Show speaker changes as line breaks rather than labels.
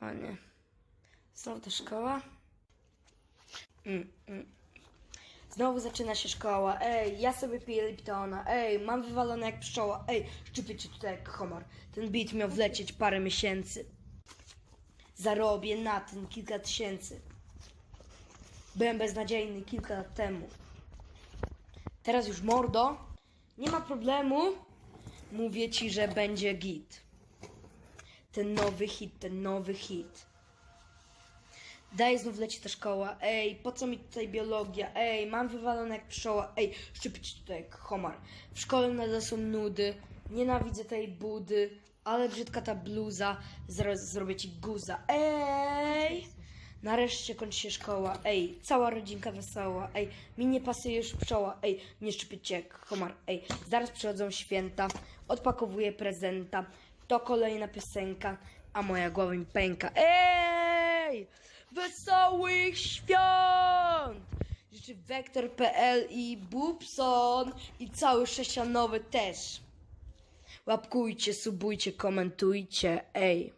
O nie. Znowu ta szkoła? Mm, mm. Znowu zaczyna się szkoła. Ej, ja sobie piję Liptona. Ej, mam wywalone jak pszczoła. Ej, szczypię cię tutaj jak homar. Ten beat miał wlecieć parę miesięcy. Zarobię na tym kilka tysięcy. Byłem beznadziejny kilka lat temu. Teraz już mordo. Nie ma problemu. Mówię ci, że będzie git. Ten nowy hit, ten nowy hit. Daj znów leci ta szkoła. Ej, po co mi tutaj biologia? Ej, mam wywalone jak pszczoła. Ej, szczypić tutaj jak homar. W szkole nadal są nudy. Nienawidzę tej budy. Ale brzydka ta bluza. Zaraz zrobię ci guza. Ej! Nareszcie kończy się szkoła. Ej, cała rodzinka wesoła. Ej, mi nie pasuje już pszczoła. Ej, nie szczypić jak homar. Ej, zaraz przychodzą święta. Odpakowuję prezenta. To kolejna piosenka, a moja głowa mi pęka. Ej! Wesołych świąt! Życzy Wektor.pl i Bubson i cały sześcianowy też. Łapkujcie, subujcie, komentujcie. Ej!